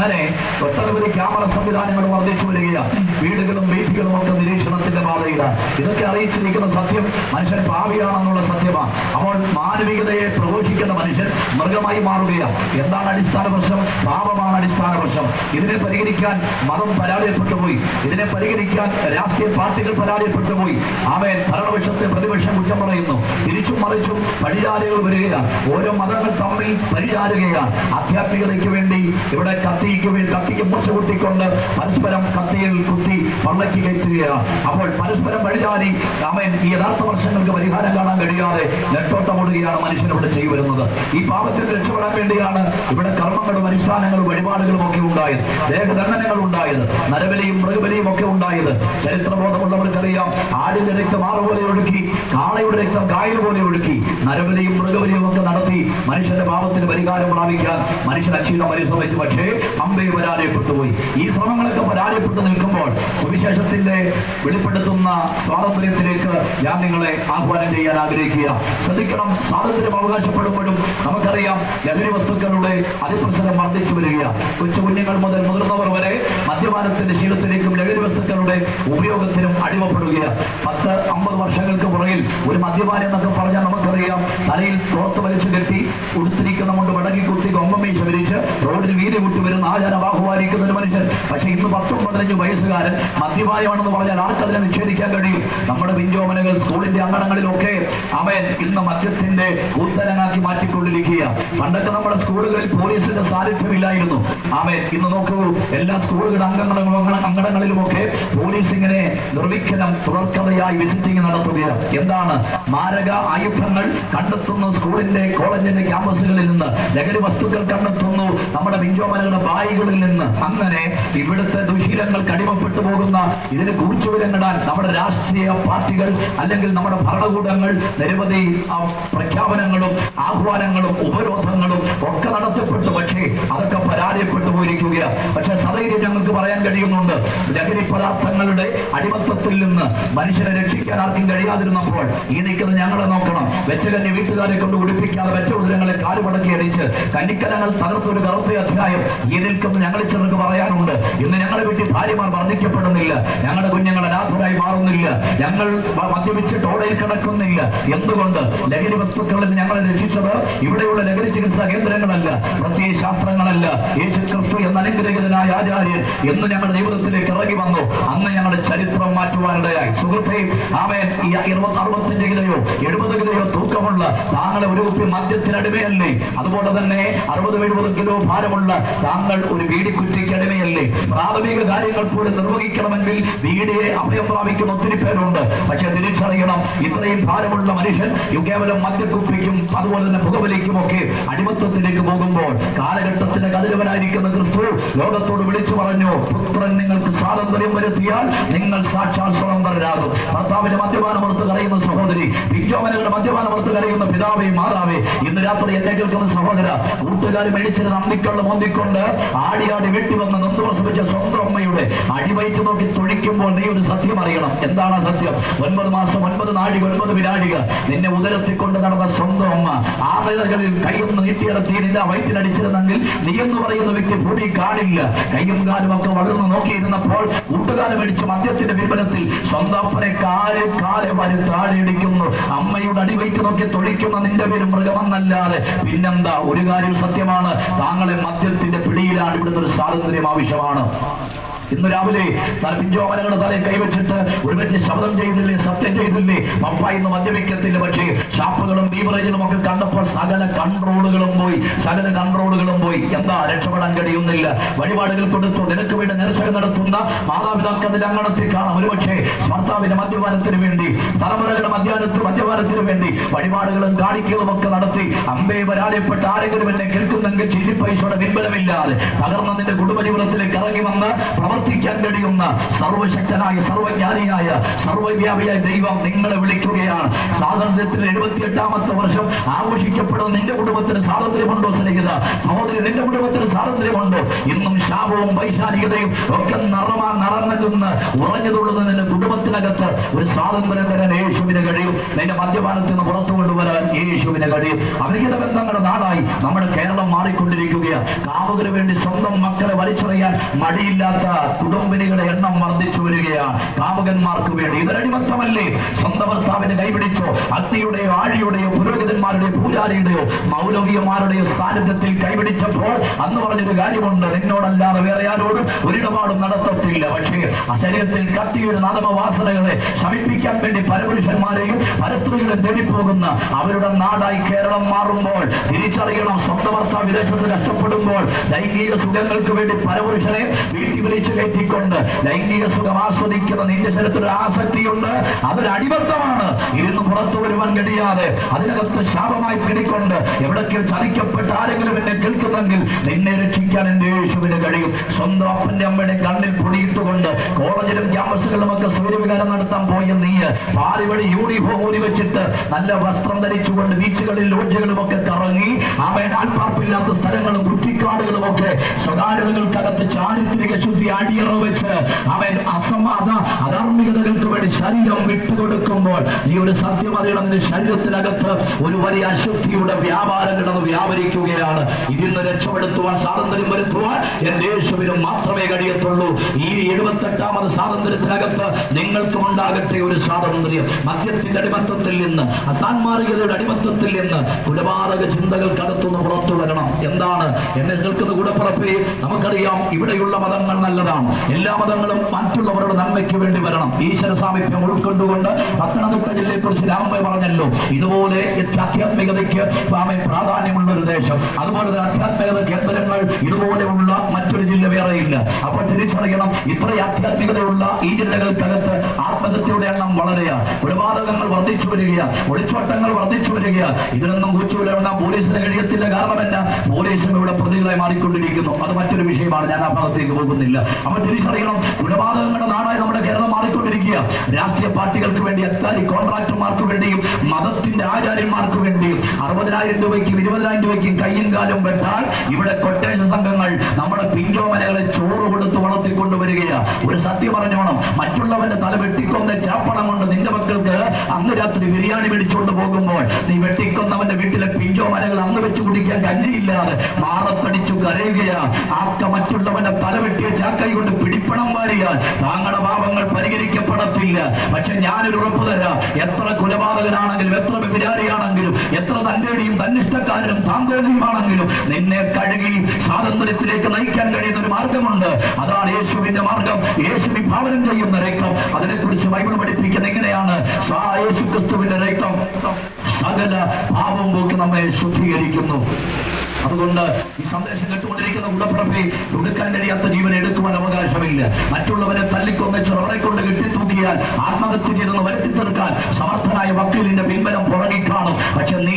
അങ്ങനെ ഒട്ടനവധി ക്യാമറ സംവിധാനങ്ങൾ വർദ്ധിച്ചു വരികയാണ്. വീടുകളും വീഥികളും ഒക്കെ നിരീക്ഷണത്തിന്റെ പാതയിലാണ്. ഇതൊക്കെ അറിയിച്ചിരിക്കുന്ന സത്യം മനുഷ്യൻ പാവിയാണെന്നുള്ള സത്യമാണ്. അപ്പോൾ മാനവികതയെ പ്രഘോഷിക്കുന്ന മനുഷ്യൻ മൃഗമായി മാറുകയാണ്. എന്താണ് അടിസ്ഥാന പ്രശ്നം? പാപമാണ് അടിസ്ഥാന പ്രശ്നം. ഇതിനെ പരിഹരിക്കാൻ മതം പരാജയപ്പെട്ടു പോയി. ഇതിനെ പരിഹരിക്കാൻ രാഷ്ട്രീയ പാർട്ടികൾ പരാജയപ്പെട്ടു പോയി. അവൻ ഭരണപക്ഷത്തെ പ്രതിപക്ഷം കുറ്റം പറയുന്നു. തിരിച്ചും മറിച്ചും പഴിചാലുകൾ വരികയാണ്. ഓരോ മതങ്ങൾ തമ്മിൽ പരിചാരുകയാണ് ആധ്യാത്മികതയ്ക്ക് വേണ്ടി ഇവിടെ കത്തി കത്തിക്ക് വേണ്ടി കത്തിക്ക് മുറിച്ചു കുത്തിക്കൊണ്ട് പരസ്പരം കത്തിയിൽ കുത്തി പള്ളക്ക് കയറ്റുകയാണ്. അപ്പോൾ പരസ്പരം വഴിതാരി അവൻ ഈ യഥാർത്ഥ വർഷങ്ങൾക്ക് പരിഹാരം കാണാൻ കഴിയാതെ നെട്ടോട്ടമോടുകയാണ് മനുഷ്യൻ ഇവിടെ ചെയ്തു വരുന്നത്. ഈ പാപത്തിൽ രക്ഷപ്പെടാൻ വേണ്ടിയാണ് ഇവിടെ കർമ്മങ്ങളും അനുഷ്ഠാനങ്ങളും വഴിപാടുകളും ഒക്കെ ഉണ്ടായത്. ദേഹദണ്ഡനങ്ങൾ ഉണ്ടായത്. നരബലിയും മൃഗബലിയും ഒക്കെ ഉണ്ടായത്. ചരിത്രബോധമുള്ളവർക്കറിയാം. ആടിന്റെ രക്തം ആറ് പോലെ ഒഴുക്കി കാളയുടെ രക്തം കായൽ പോലെ ഒഴുക്കി നരബലിയും മൃഗബലിയും ഒക്കെ നടത്തി മനുഷ്യന്റെ പാപത്തിന് പരിഹാരം പ്രാപിക്കാൻ മനുഷ്യൻ അക്ഷീണം പരിശ്രമിച്ചു. പക്ഷേ അമ്പേ പരാജയപ്പെട്ടു പോയി ഈ ശ്രമങ്ങളൊക്കെ പരാജയപ്പെട്ടു നിൽക്കുമ്പോൾ സുവിശേഷത്തിന്റെ വെളിപ്പെടുത്തുന്ന സ്വാതന്ത്ര്യത്തിലേക്ക് ഞാൻ നിങ്ങളെ ആഹ്വാനം ചെയ്യാൻ ആഗ്രഹിക്കുക. ശ്രദ്ധിക്കണം സ്വാതന്ത്ര്യം അവകാശപ്പെടുമ്പോഴും നമുക്കറിയാം ലഹരി വസ്തുക്കളുടെ അതിപ്രസരം വർദ്ധിച്ചു വരിക കൊച്ചു കുഞ്ഞുങ്ങൾ മുതൽ മുതിർന്നവർ വരെ മദ്യപാനത്തിന്റെ ശീലത്തിലേക്കും ലഹരി വസ്തുക്കളുടെ ഉപയോഗത്തിനും അടിമപ്പെടുകയാണ്. പത്ത് അമ്പത് വർഷങ്ങൾക്ക് പുറകിൽ ഒരു മദ്യപാനം എന്നൊക്കെ പറഞ്ഞാൽ നമുക്കറിയാം തലയിൽ തുറത്ത് വലിച്ചു കെട്ടി കൊണ്ട് വടങ്ങി കുത്തി കൊമ്പമീശ ശബരിച്ച് റോഡിൽ വീതി കുട്ടി വരുന്ന ആചാരം ബാഹുവായിരിക്കുന്ന ഒരു മനുഷ്യൻ. പക്ഷെ ഇന്ന് പത്തും പതിനഞ്ചും വയസ്സുകാരൻ മദ്യപായമാണെന്ന് പറഞ്ഞാൽ ആർക്കതിനെ നിഷേധിക്കാൻ കഴിയും? നമ്മുടെ പിഞ്ചോമനകൾ സ്കൂളിന്റെ അങ്കണങ്ങളിലൊക്കെ അവൻ ഇന്ന് മദ്യത്തിന്റെ ഉത്തരങ്ങാക്കി മാറ്റിക്കൊണ്ടിരിക്കുക പണ്ടൊക്കെ നമ്മുടെ സ്കൂളുകളിൽ പോലീസിന്റെ സാന്നിധ്യമില്ലായിരുന്നു. അവൻ ഇന്ന് നോക്കൂ എല്ലാ സ്കൂളുകളുടെ അംഗങ്ങളും അങ്കണ- അങ്കണങ്ങളിലുമൊക്കെ പോലീസ് ഇങ്ങനെ നിർവിഘ്നം തുടർക്കഥയായി വിസിറ്റിംഗ് നടത്തുകയാണ്. എന്താണ്? മാരക ആയുധങ്ങൾ കണ്ടെത്തുന്നു സ്കൂളിന്റെ കോളേജിന്റെ ക്യാമ്പസുകളിൽ നിന്ന് ലഹരി വസ്തുക്കൾ കണ്ടെത്തുന്നു. നമ്മുടെ മിഞ്ചോമലകളുടെ ബായികളിൽ നിന്ന്. അങ്ങനെ ഇവിടുത്തെ ദുശീലങ്ങൾ അടിമപ്പെട്ടു പോകുന്ന ഇതിന് കൂച്ചുവിലങ്ങിടാൻ നമ്മുടെ രാഷ്ട്രീയ പാർട്ടികൾ അല്ലെങ്കിൽ നമ്മുടെ ഭരണകൂടങ്ങൾ നിരവധി പ്രഖ്യാപനങ്ങളും ആഹ്വാനങ്ങളും ഉപരോധങ്ങളും ഒക്കെ നടത്തപ്പെട്ടു. പക്ഷേ അതൊക്കെ പരാജയപ്പെട്ടു. പോയിരിക്കുകയാണ്. പക്ഷെ സധൈര്യം ഞങ്ങൾക്ക് പറയാൻ കഴിയുന്നുണ്ട് ലഹരി പദാർത്ഥങ്ങളുടെ അടിമത്തത്തിൽ നിന്ന് മനുഷ്യനെ രക്ഷിക്കാൻ ആർക്കും കഴിയാതിരുന്നപ്പോൾ ഈ നിൽക്കുന്ന ഞങ്ങളെ നോക്കണം. വെച്ചകന്യ വീട്ടുകാരെ കൊണ്ട് ഉടുപ്പിക്കാതെ വെച്ച ഉദരങ്ങളെ കാലുപടക്കി അടിച്ച് കന്നിക്കലങ്ങൾ തകർത്തൊരു കറുത്ത അധ്യായം ഈ നിൽക്കുന്ന ഞങ്ങൾ ചെറുക്ക് പറയാനുണ്ട്. ഇന്ന് ഞങ്ങളെ വീട്ടിൽ ഭാര്യമാർ വർദ്ധിക്കപ്പെടുന്നില്ല ഞങ്ങളുടെ കുഞ്ഞുങ്ങൾ അനാഥരായി മാറുന്നില്ല. ഞങ്ങൾ മദ്യപിച്ച് ടോളയിൽ കിടക്കുന്നില്ല. എന്തുകൊണ്ട്? ലഹരി വസ്തുക്കളിൽ ഞങ്ങളെ രക്ഷിച്ചത് ഇവിടെയുള്ള ലഹരി ചികിത്സാ കേന്ദ്രങ്ങളല്ല പ്രത്യേക ശാസ്ത്രങ്ങളല്ല. യേശു ക്രിസ്തു എന്ന അനുഗ്രഹിതനായ ആചാര്യൻ എന്ന് ഞങ്ങളുടെ ജീവിതത്തിലേക്ക് ഇറങ്ങി വന്നു. അന്ന് ഞങ്ങളുടെ ചരിത്രം മാറ്റുവാനിടയായി. സുഹൃത്തെ ആമേൻ. അറുപത്തഞ്ച് കിലോയോ എഴുപത് കിലോയോ തൂക്കമുള്ള താങ്കളെ ഒരു കുപ്പി മദ്യത്തിനടിമയല്ലേ അതുപോലെ തന്നെ അറുപത് എഴുപത് കിലോ ഭാരമുള്ള താങ്കൾ ഒരു വീടിക്കുറ്റിക്ക് അടിമയല്ലേ? പ്രാഥമിക കാര്യങ്ങൾ പോലും നിർവഹിക്കണമെങ്കിൽ വീടിയെ അഭയം പ്രാപിക്കുന്ന ഒത്തിരി പേരുണ്ട്. പക്ഷെ തിരിച്ചറിയണം ഇത്രയും ഭാരമുള്ള മനുഷ്യൻ കേവലം മദ്യക്കുപ്പിക്കും അതുപോലെ തന്നെ പുകവലിക്കും ഒക്കെ അടിമത്തത്തിലേക്ക് പോകുമ്പോൾ കാലഘട്ടത്തിന്റെ കതിരവനായിരിക്കുന്ന ക്രിസ്തു ലോകത്തോട് വിളിച്ചു പറഞ്ഞു പുത്രൻ നിങ്ങൾക്ക് സ്വാതന്ത്ര്യം വരുത്തിയാൽ നിങ്ങൾ സാക്ഷാൽ സ്വതന്ത്രരാകും. ഭർത്താവിന്റെ മദ്യപാനമർത്ത് കരയുന്ന സഹോദരി വിജ്ഞോമനകളുടെ മദ്യപാനമർത്ത് കരയുന്ന പിതാവേ മാതാവേ ഇന്ന് രാത്രി എന്നെ കേൾക്കുന്ന സഹോദര കൂട്ടുകാർ മേടിച്ചത് നന്ദിക്കൊണ്ട് മോന്തിക്കൊണ്ട് ആടിയാടി ആടി വെട്ടി വന്ന് നന്ദി പ്രസവിച്ച സ്വന്തം അമ്മയുടെ അടിവയറ്റ് നോക്കി തൊഴിക്കുമ്പോൾ നീ ഒരു സത്യം അറിയണം. എന്താണ് സത്യം? ഒൻപത് മാസം ഒൻപത് നാഴിക ഒൻപത് വിനാഴിക. നിന്നെ ഉദരത്തിൽ കൊണ്ട് നടന്ന സ്വന്തം അമ്മ. ആ നിലകളിൽ കൈയൊന്ന് നീട്ടിയിടത്തി നിന്റെ വയറ്റിനടിച്ചിരുന്നെങ്കിൽ നീ എന്ന് പറയുന്ന വ്യക്തി ഭൂമി കാണില്ല. കൈയും കാലും ഒക്കെ വളർന്നു നോക്കിയിരുന്നപ്പോൾ കൂട്ടുകാലം മേടിച്ചു മദ്യത്തിന്റെ വിപരത്തിൽ സ്വന്തം അപ്പനെ കാലെ കാലെ വരി താഴെ അമ്മയുടെ അടിവയറ്റ് നോക്കി തൊഴിക്കുന്ന നിന്റെ പേര് മൃഗമെന്നല്ലാതെ പിന്നെന്താ? ഒരു കാര്യം സത്യമാണ്. താങ്കളെ മദ്യത്തിന്റെ പിടിയിലാണ് ഇവിടുത്തെ ഒരു സ്വാതന്ത്ര്യം ആവശ്യമാണ്. ഇന്ന് രാവിലെ താൻ പിഞ്ചോമനകളുടെ തലയിൽ കൈവച്ചിട്ട് ഒരു പറ്റി ശബ്ദം ചെയ്തില്ലേ സത്യം ചെയ്തില്ലേ? പപ്പ ഇന്ന് മദ്യപിക്കത്തില്ല പക്ഷേ ഷാപ്പുകളും ബീവറേജിലും ഒക്കെ കണ്ടപ്പോൾ സകല കൺട്രോളുകളും പോയി. സകല കൺട്രോളുകളും പോയി. എന്താ രക്ഷപ്പെടാൻ കഴിയുന്നില്ല? വഴിപാടുകൾ കൊടുത്തു. നിനക്ക് വേണ്ടി നിരസകം നടത്തുന്ന മാതാപിതാക്കൾ അതിൽ അങ്ങണത്തിൽ കാണാം. ഒരുപക്ഷെ ഭർത്താവിന്റെ മദ്യപാനത്തിന് വേണ്ടി തലമുറകളുടെ മദ്യാനത്തിന് മദ്യപാനത്തിന് വേണ്ടി വഴിപാടുകളും കാണിക്കലും ഒക്കെ നടത്തി. അമ്പേ പരാജയപ്പെട്ട ആരെങ്കിലും എന്നെ കേൾക്കുന്നെങ്കിൽ ചിരി പൈസയുടെ പിൻബലമില്ലാതെ തകർന്ന നിന്റെ കുടുംബജീവിതത്തിലേക്ക് ഇറങ്ങി വന്ന് പ്രവർത്തിക്കാൻ കഴിയുന്ന സർവശക്തനായ സർവജ്ഞാനിയായ സർവവ്യാപിയായ ദൈവം നിങ്ങളെ വിളിക്കുകയാണ്. സ്വാതന്ത്ര്യത്തിന് എഴുപത്തി എട്ടാമത്തെ വർഷം ആഘോഷിക്കപ്പെടുന്ന നിന്റെ കുടുംബത്തിന് സ്വാതന്ത്ര്യമുണ്ടോ സ്നേഹിത? സഹോദരി നിന്റെ കുടുംബത്തിന് സ്വാതന്ത്ര്യമുണ്ടോ? ഇന്നും ശാപവും വൈശാലികതയും ഒക്കെ നിറമാ നിറഞ്ഞെന്ന് ഉറഞ്ഞതുള്ളത് നിന്റെ കുടുംബത്തിനകത്ത് ഒരു സ്വാതന്ത്ര്യം തരാൻ യേശുവിന് കഴിയും. നിന്റെ മദ്യപാനത്തിൽ നിന്ന് പുറത്തു കൊണ്ടുവരാൻ യേശുവിന് കഴിയും. അവിഹിത ബന്ധങ്ങളുടെ നാടായി നമ്മുടെ കേരളം മാറിക്കൊണ്ടിരിക്കുകയാണ്. കാമുകന് വേണ്ടി സ്വന്തം മക്കളെ വലിച്ചെറിയാൻ മടിയില്ലാത്ത കുടുംബിനികളുടെ എണ്ണം വർദ്ധിച്ചു വരികയാണ്. കാവുകന്മാർക്ക് വേണ്ടി ഇതൊരടിമത്തമല്ലേ സ്വന്തം ഭർത്താവിനെ കൈപിടിച്ചോ? അഗ്നിയുടെയോ ആഴിയുടെയോ പുരോഹിതന്മാരുടെയോ പൂജാരിയുടെയോ മൗലവിയന്മാരുടെയോ സാന്നിധ്യത്തിൽ കൈപിടിച്ചപ്പോൾ അന്ന് പറഞ്ഞൊരു കാര്യമുണ്ട്. നിന്നോടല്ലാതെ വേറെ ആരോടും ഒരിടപാടും നടത്തത്തില്ല. പക്ഷേ ആ ശരീരത്തിൽ കത്തിയൊരു നാദമവാസനകളെ ശമിപ്പിക്കാൻ വേണ്ടി പരപുരുഷന്മാരെയും പരസ്ത്രീകളെയും തേടിപ്പോകുന്ന അവരുടെ നാടായി കേരളം മാറുമ്പോൾ തിരിച്ചറിയണം. സ്വന്തം ഭർത്താവ് വിദേശത്ത് കഷ്ടപ്പെടുമ്പോൾ ലൈംഗിക സുഖങ്ങൾക്ക് വേണ്ടി പരപുരുഷനെ വീട്ടിൽ വിളിച്ചു കയറ്റിക്കൊണ്ട് ലൈംഗിക സുഖം ആസ്വദിക്കുന്ന നിന്റെ ശരീരത്തിൽ ഒരു ആസക്തിയുണ്ട്. അതൊരു അടിമത്തമാണ്. ഇരുന്ന് പുറത്തു വരുവാൻ കഴിയാതെ അതിനകത്ത് ശാപമായി പിടിക്കൊണ്ട് എവിടൊക്കെ ചതിക്കപ്പെട്ട ആരെങ്കിലും എന്നെ കേൾക്കുന്നെങ്കിൽ നിന്നെ രക്ഷിക്കാൻ എന്റെ യേശുവിന് കഴിയും. സ്വന്തം അപ്പന്റെ അമ്മയുടെ കണ്ണിൽ പൊടിയിട്ടുകൊണ്ട് കോളേജിലും ക്യാമ്പസുകളിലും ഒക്കെ സൂര്യവികാരം നടത്താൻ പോയ നീ പാതി വഴി യൂണിഫോം ഊരി വെച്ചിട്ട് നല്ല വസ്ത്രം ധരിച്ചുകൊണ്ട് ബീച്ചുകളിൽ ലോഡ്ജുകളും ഒക്കെ കറങ്ങി അവൻ ആൾപ്പാർപ്പില്ലാത്ത സ്ഥലങ്ങളും കുറ്റിക്കാടുകളും ഒക്കെ സ്വകാര്യതകൾക്കകത്ത് ചാരിത്രിക ശുദ്ധി അടിയറ വെച്ച് അവൻ അസമാധ അധാർമികതകൾക്ക് വേണ്ടി ശരീരം വിട്ടുകൊടുക്കുമ്പോൾ ഈ ഒരു സത്യം അറിയണം. നിന്റെ ശരീരത്തിനകത്ത് ഒരു വലിയ അശുദ്ധിയുടെ വ്യാപാരം കിടന്ന് വ്യാപരിക്കുകയാണ്. ഇതിൽ നിന്ന് രക്ഷപ്പെടുത്തുവാൻ സ്വാതന്ത്ര്യം വരുത്തുവാൻ എന്റെ യേശുവിനും മാത്രമേ കഴിയത്തുള്ളൂ. ഈ എഴുപത്തെട്ടാമത് സ്വാതന്ത്ര്യത്തിനകത്ത് നിങ്ങൾക്കും ഉണ്ടാകട്ടെ ഒരു സ്വാതന്ത്ര്യം. മദ്യത്തിന്റെ അടിമത്തത്തിൽ നിന്ന് അസാൻമാർഗതയുടെ അടിമത്തത്തിൽ നിന്ന് കുലപാതക ചിന്തകൾക്കകത്തുനിന്ന് പുറത്തു വരണം. എന്താണ്? എന്നെ കേൾക്കുന്ന കൂടപ്പുറപ്പേ നമുക്കറിയാം ഇവിടെയുള്ള മതങ്ങൾ നല്ലതാണ്. എല്ലാ മതങ്ങളും മറ്റുള്ളവരുടെ നന്മയ്ക്ക് വേണ്ടി വരണം. ഈശ്വര സാമീപ്യം ഉൾക്കൊണ്ടുകൊണ്ട് പത്തനംതിട്ട ജില്ലയെ കുറിച്ച് രാമമ്മ പറഞ്ഞല്ലോ. ഇതുപോലെ ആധ്യാത്മികതയ്ക്ക് ആമേ പ്രാധാന്യമുള്ള ഒരു ദേശം. അതുപോലെ തന്നെ ആധ്യാത്മികത കേന്ദ്രങ്ങൾ ഇതുപോലെയുള്ള മറ്റൊരു ജില്ല വേറെയില്ല. അപ്പോൾ തിരിച്ചറിയണം ഇത്ര ആധ്യാത്മികതയുള്ള ഈ ജില്ലകൾക്കകത്ത് ആത്മഹത്യയുടെ എണ്ണം വളരെയാണ് കൊലപാതകങ്ങൾ വർദ്ധിച്ചു വരികയാണ് ഒളിച്ചോട്ടങ്ങൾ വർദ്ധിച്ചു വരികയാണ് ഇതിനൊന്നും കൂച്ചുവിലെണ്ണ പോലീസിന് കഴിയത്തില്ല. കാരണം എന്നാ പോലീസും ഇവിടെ പ്രതികളായി മാറിക്കൊണ്ടിരിക്കുന്നു. അത് മറ്റൊരു വിഷയമാണ്. ഞാൻ ആ ഭാഗത്തേക്ക് പോകുന്നില്ല. അപ്പോൾ തിരിച്ചറിയണം കൊലപാതകങ്ങളുടെ നാടായി നമ്മുടെ കേരളം മാറിക്കൊണ്ടിരിക്കുക രാഷ്ട്രീയ പാർട്ടികൾക്ക് വേണ്ടി അക്കാരി കോൺട്രാക്ടർമാർക്ക് വേണ്ടിയും മതത്തിന്റെ ആചാര്യന്മാർക്ക് വേണ്ടി അറുപതിനായിരം രൂപയ്ക്കും ഇരുപതിനായിരം രൂപയ്ക്കും കയ്യും കാലും വെട്ടാൽ ഇവിടെ കൊട്ടേഷൻ സംഘങ്ങൾ നമ്മുടെ പിഞ്ചോമനകളെ ചോറ് കൊടുത്ത് വളർത്തിക്കൊണ്ടുവരികയാണ് ഒരു സത്യം പറഞ്ഞോണം. മറ്റുള്ളവന്റെ തല വെട്ടിക്കൊന്ന ചാപ്പണം കൊണ്ട് നിന്റെ മക്കൾക്ക് അന്ന് രാത്രി ബിരിയാണി മേടിച്ചുകൊണ്ട് പോകുമ്പോൾ നീ വെട്ടിക്കൊന്നവന്റെ വീട്ടിലെ പിഞ്ചോമനകൾ അന്ന് വെച്ച് കുടിക്കാൻ കഞ്ഞിയില്ലാതെ മാറത്തടിച്ചു കരയുകയാ. ആക്ക മറ്റുള്ളവന്റെ തലവെട്ടിയ ചാക്കൈ കൊണ്ട് പിടിപ്പണം വാരിയാൽ താങ്കളുടെ പാപങ്ങൾ പരിഹരിക്കപ്പെടത്തില്ല. പക്ഷെ ഞാനൊരു ഉറപ്പ് തരാം എത്ര കൊലപാതകനാണെങ്കിലും എത്ര വിചാരിയാണെങ്കിലും എത്ര തന്റെയും തന്നിഷ്ടക്കാരനും താന്തോന്നിയുമാണെങ്കിലും നിന്നെ കഴുകി സ്വാതന്ത്ര്യത്തിലേക്ക് നയിക്കാൻ കഴിയുന്ന ഒരു മാർഗമുണ്ട്. അതാണ് യേശുവിന്റെ മാർഗം. യേശു വിഭാവനം ചെയ്യുന്ന രക്തം. അതിനെക്കുറിച്ച് ബൈബിൾ പഠിപ്പിക്കുന്ന എങ്ങനെയാണ് യേശു ക്രിസ്തുവിന്റെ രക്തം. സകല പാപം പോക്കി നമ്മെ ശുദ്ധീകരിക്കുന്നു. അതുകൊണ്ട് ഈ സന്ദേശം കേട്ടുകൊണ്ടിരിക്കുന്ന ഗുണപ്രഭയെ കൊടുക്കാൻ കഴിയാത്ത ജീവൻ എടുക്കുവാൻ അവകാശമില്ല. മറ്റുള്ളവരെ തല്ലിക്കൊന്നിച്ച് അവരെ കൊണ്ട് കെട്ടിത്തൂക്കിയാൽ ആത്മഹത്യ ചെയ്തെന്ന് വരുത്തി തീർക്കാൻ സമർത്ഥനായ വക്കീലിന്റെ പിൻബലം പുറകിൽ കാണും. പക്ഷെ നീ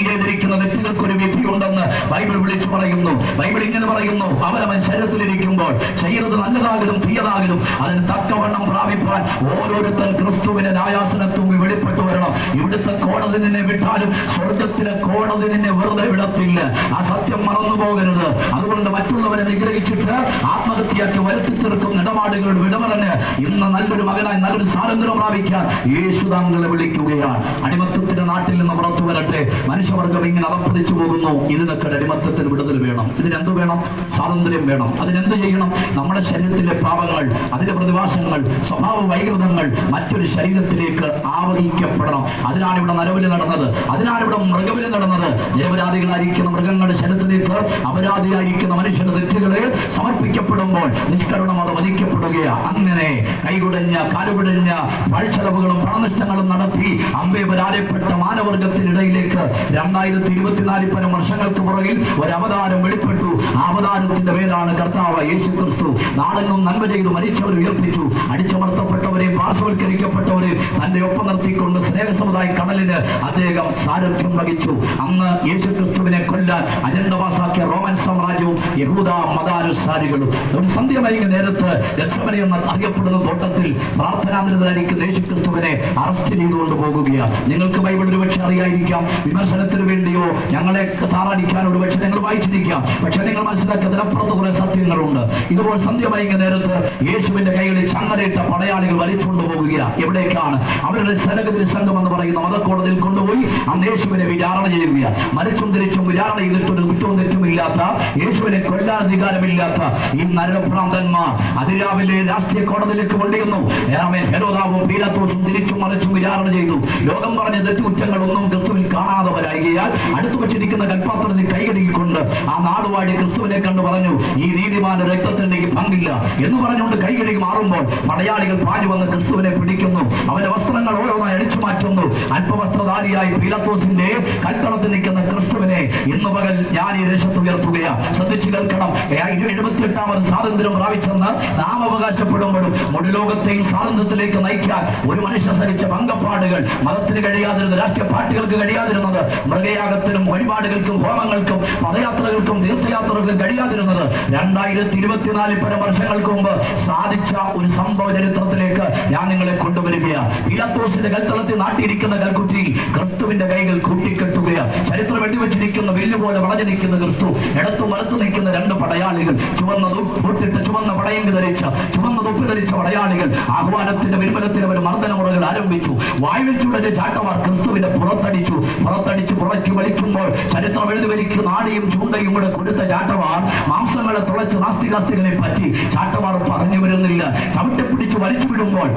വ്യക്തികൾക്ക് ഒരു വിധിയുണ്ടെന്ന് ബൈബിൾ വിളിച്ചു പറയുന്നു. ബൈബിൾ ഇങ്ങനെ പറയുന്നു അവനവൻ ശരീരത്തിലിരിക്കുമ്പോൾ ചെയ്തത് നല്ലതാകലും തീയതാകലും അതിന് തക്കവണ്ണം പ്രാപിപ്പാൻ ഓരോരുത്തൻ ക്രിസ്തുവിനെ ന്യായാസനത്തും വെളിപ്പെട്ടു വരണം. ഇവിടുത്തെ കോടതി നിന്നെ വിട്ടാലും സ്വർഗത്തിലെ കോടതി നിന്നെ വെറുതെ വിടത്തില്ല. ആ സത്യം മറന്നു പോകരുത്. അതുകൊണ്ട് മറ്റുള്ളവരെ നിഗ്രഹിച്ചിട്ട് ആത്മഹത്യയാക്കി വരുത്തി തീർക്കും ഇടപാടുകളുടെ വിടമറഞ്ഞ് ഇന്ന് നല്ലൊരു മകനായി നല്ലൊരു സ്വാതന്ത്ര്യം പ്രാപിക്കാൻ യേശു താങ്കളെ വിളിക്കുകയാണ്. അടിമത്തത്തിന്റെ നാട്ടിൽ നിന്ന് പുറത്തു വരട്ടെ. മനുഷ്യവർഗം ഇങ്ങനെ അവപ്പതിച്ചു പോകുന്നു. ഇതിനൊക്കെ അടിമത്തത്തിന് വിടുതൽ വേണം. ഇതിനെന്ത് വേണം? സ്വാതന്ത്ര്യം വേണം. അതിനെന്ത് ചെയ്യണം? നമ്മുടെ ശരീരത്തിലെ പാപങ്ങൾ അതിന്റെ പ്രതിഭാസങ്ങൾ സ്വഭാവ വൈകൃതങ്ങൾ മറ്റൊരു ശരീരത്തിലേക്ക് ആവഹിക്കപ്പെടണം. അതിനാണ് ഇവിടെ നരവിൽ നടന്നത്. അതിനാണ് ഇവിടെ മൃഗവിൽ നടന്നത്. നിരപരാധികളായിരിക്കുന്ന മൃഗങ്ങളുടെ ശരീരത്തിലേക്ക് അപരാധിയായിരിക്കുന്ന മനുഷ്യന്റെ തെറ്റുകളെ സമർപ്പിക്കപ്പെടുമ്പോൾ നിഷ്കരുണം അത് വധിക്കപ്പെടുകയാണ് അങ്ങനെ കൈകുടഞ്ഞ കാലുകുടഞ്ഞ പാഴ്ചെലവുകളും പണനഷ്ടങ്ങളും നടത്തി അമ്പേ പരാജയപ്പെട്ട മാനവർഗത്തിനിടയിലേക്ക് രണ്ടായിരത്തി ഇരുപത്തിനാല് പരം വർഷങ്ങൾക്ക് പുറകിൽ ഒരു അവതാരം വെളിപ്പെട്ടു. അവതാരത്തിന്റെ പേരാണ് കർത്താവ് യേശു ക്രിസ്തു നാടെങ്ങും നന്മ ചെയ്തു മരിച്ചവരെ ഉയർപ്പിച്ചു. അടിച്ചമർത്തപ്പെട്ടവരെ പാർശ്വവൽക്കരിക്കപ്പെട്ടവരെ തന്റെ ഒപ്പം നിർത്തിക്കൊണ്ട് സ്നേഹ സമുദായ കടലിന് അദ്ദേഹം സാരഥ്യം വഹിച്ചു. അന്ന് യേശു ക്രിസ്തുവിനെ കൊല്ലാൻ അജണ്ട പാസാക്കിയ റോമൻ സാമ്രാജ്യവും യഹൂദ മതാനുസാരികളും. ഒരു സന്ധ്യ വൈകിയ നേരത്ത് ഗത്സമനെ എന്ന് അറിയപ്പെടുന്ന തോട്ടത്തിൽ പ്രാർത്ഥനാനിരതരായിരിക്കുന്ന യേശു ക്രിസ്തുവിനെ അറസ്റ്റ് ചെയ്തുകൊണ്ട് പോകുകയാണ്. നിങ്ങൾക്ക് ബൈബിൾ ഒരുപക്ഷെ അറിയായിരിക്കാം. വിമർശനത്തിന് വേണ്ടിയോ ഞങ്ങളെ താറടിക്കാൻ ഒരുപക്ഷെ നിങ്ങൾ വായിച്ചിരിക്കാം. പക്ഷെ നിങ്ങൾ മനസ്സിലാക്കിയ അതിനപ്പുറത്ത് കുറെ സത്യങ്ങളുണ്ട്. ഇതുപോലെ സന്ധ്യ വൈകിയ നേരത്ത് യേശുവിന്റെ കൈകളിൽ ചങ്ങലയിട്ട പടയാളികൾ വലിച്ചുകൊണ്ട് പോവുകയാണ് എവിടേക്കാണ്? അവരുടെ സനഗതിരി സംഘം എന്ന് പറയുന്ന മതക്കോടതിയിൽ കൊണ്ടുപോയി അന്ന് യേശുവിനെ വിചാരണ ചെയ്യുകയാണ്. മരിച്ചും തിരിച്ചും വിചാരണ ചെയ്തിട്ടൊരു കുറ്റവും തെറ്റുമില്ലാത്ത യേശുവിനെ കൊല്ലാൻ അധികാരമില്ലാത്ത ഈ നരഭ്രാന്തന്മാർ അതിരാവിലെ രാഷ്ട്രീയ കോടതിയിലേക്ക് കൊണ്ടുവന്നു. ഏറാമേൽ ഹെരോദാവും പീലാത്തോസും തിരിച്ചും മറിച്ചും വിചാരണ ചെയ്തു. ലോകം പറഞ്ഞ തെറ്റുകുറ്റങ്ങളൊന്നും ക്രിസ്തുവിൽ കാണാതെ വരായികയാൽ അടുത്തു വച്ചിരിക്കുന്ന കൽപ്പാത്രത്തിൽ കൈകഴുകിക്കൊണ്ട് ആ നാടുവാടി ക്രിസ്തുവിനെ കണ്ടു പറഞ്ഞു ഈ നീതിമാന്റെ രക്തത്തിന്റെ പങ്കില്ല എന്ന് പറഞ്ഞുകൊണ്ട് കൈകഴുകി മാറുമ്പോൾ പടയാളികൾ പാഞ്ഞു വന്ന് ക്രിസ്തുവിനെ പിടിക്കുന്നു. അവന്റെ വസ്ത്രങ്ങൾ ഓരോന്നായി അടിച്ചു മാറ്റുന്നു. അല്പവസ്ത്രധാരിയായി പീലത്തോസിന്റെ കൽത്തളത്തിൽ നിൽക്കുന്ന ക്രിസ്തുവിനെ ഇന്ന് പകൽ ഞാൻ ഈ ദേശത്ത് ഉയർത്തുകയാണ് ശ്രദ്ധിച്ചു കേൾക്കണം. എഴുപത്തിയെട്ടാമത് സ്വാതന്ത്ര്യം പ്രാപിച്ചെന്ന് നാം അവകാശപ്പെടുമ്പോഴും മുടിലോകത്തെയും സ്വാതന്ത്ര്യത്തിലേക്ക് നയിക്കാൻ ഒരു മനുഷ്യ സഹിച്ച പങ്കപ്പാടുകൾ മതത്തിന് കഴിയാതിരുന്നത് രാഷ്ട്രീയ പാർട്ടികൾക്ക് കഴിയാതിരുന്നത് മൃഗയാഗത്തിനും വഴിപാടുകൾക്കും ഹോമങ്ങൾക്കും പദയാത്രകൾക്കും തീർത്ഥയാത്രകൾക്കും കഴിയാതിരുന്നത് രണ്ടായിരത്തി ഇരുപത്തിനാലിൽ പരം വർഷങ്ങൾക്ക് മുമ്പ് സാധിച്ച ഒരു സംഭവ ചരിത്രത്തിലേക്ക് ഞാൻ നിങ്ങളെ കൊണ്ടുവരികയാണ്. പീലാത്തോസിന്റെ കൽത്തളത്തിൽ നാട്ടിയിരിക്കുന്ന കൽക്കുറ്റി ക്രിസ്തുവിന്റെ കൈകൾ കൂട്ടിക്കെട്ടുകയാണ്. ചരിത്രം വെടിവെച്ചിരിക്കുന്ന വെല്ലുപോലെ വളഞ്ഞു നിൽക്കുന്ന ക്രിസ്തു ഇടത്തും വലത്തു നിൽക്കുന്ന രണ്ട് പടയാളികൾ ചുവന്ന തൊട്ടിട്ട് ചുവന്ന പടയങ്ക് ധരിച്ച ചുവന്ന തൊപ്പി ധരിച്ച പടയാളികൾ ആഹ്വാനത്തിന്റെ വിരുമലത്തിൽ അവർ മർദ്ദനമുറകൾ ആരംഭിച്ചു. വായുവിച്ചുടനെ ചാട്ടമാർ ക്രിസ്തുവിനെ പുറത്തടിച്ചു. പുറത്തടിച്ചു പുറയ്ക്ക് വലിക്കുമ്പോൾ ചരിത്രം എഴുതി വരിക്കുന്ന ആടിയും ചൂണ്ടയും കൂടെ കൊടുത്ത ചാട്ടമാർ മാംസങ്ങളെ തുളച്ച് നാസ്തികാസ്തികളെ പറ്റി ചാട്ടവാർ പറഞ്ഞു വരുന്നില്ല. ചവിട്ടിപ്പിടിച്ചു വലിച്ചു വിടുമ്പോൾ